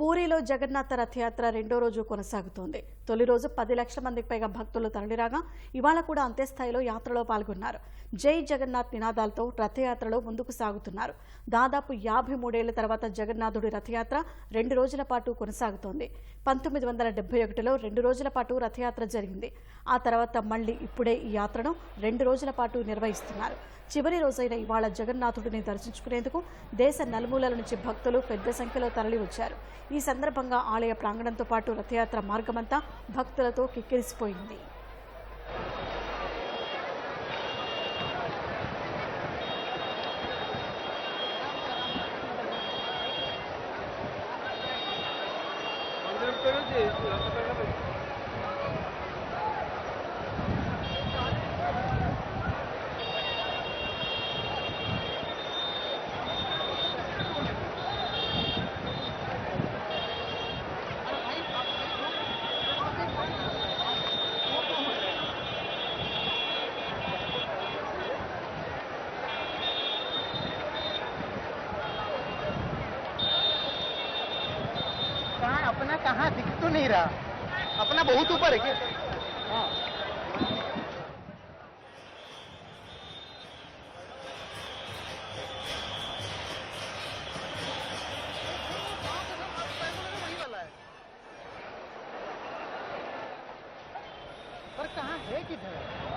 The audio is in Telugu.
పూరిలో జగన్నాథ రథయాత్ర రెండో రోజు కొనసాగుతోంది. తొలి రోజు పది లక్షల మందికి పైగా భక్తులు తరలిరాగా ఇవాళ కూడా అంతే స్థాయిలో యాత్రలో పాల్గొన్నారు. జై జగన్నాథ్ నినాదాలతో రథయాత్రలో ముందుకు సాగుతున్నారు. దాదాపు యాభై మూడేళ్ళ తర్వాత జగన్నాథుడి రథయాత్ర రెండు రోజుల పాటు కొనసాగుతోంది. పంతొమ్మిది వందల డెబ్బై ఒకటిలో రెండు రోజుల పాటు రథయాత్ర జరిగింది. ఆ తర్వాత మళ్ళీ ఇప్పుడే ఈ యాత్రను రెండు రోజుల పాటు నిర్వహిస్తున్నారు. చివరి రోజైన ఇవాళ జగన్నాథుడిని దర్శించుకునేందుకు దేశ నలుమూలల నుంచి భక్తులు పెద్ద సంఖ్యలో తరలి వచ్చారు ఈ సందర్భంగా ఆలయ ప్రాంగణంతో పాటు రథయాత్ర మార్గమంతా భక్తులతో కిక్కిరిసిపోయింది. कहाँ अपना कहाँ दिख तो नहीं रहा। अपना बहुत ऊपर है क्या? हाँ। पर कहाँ है किधर?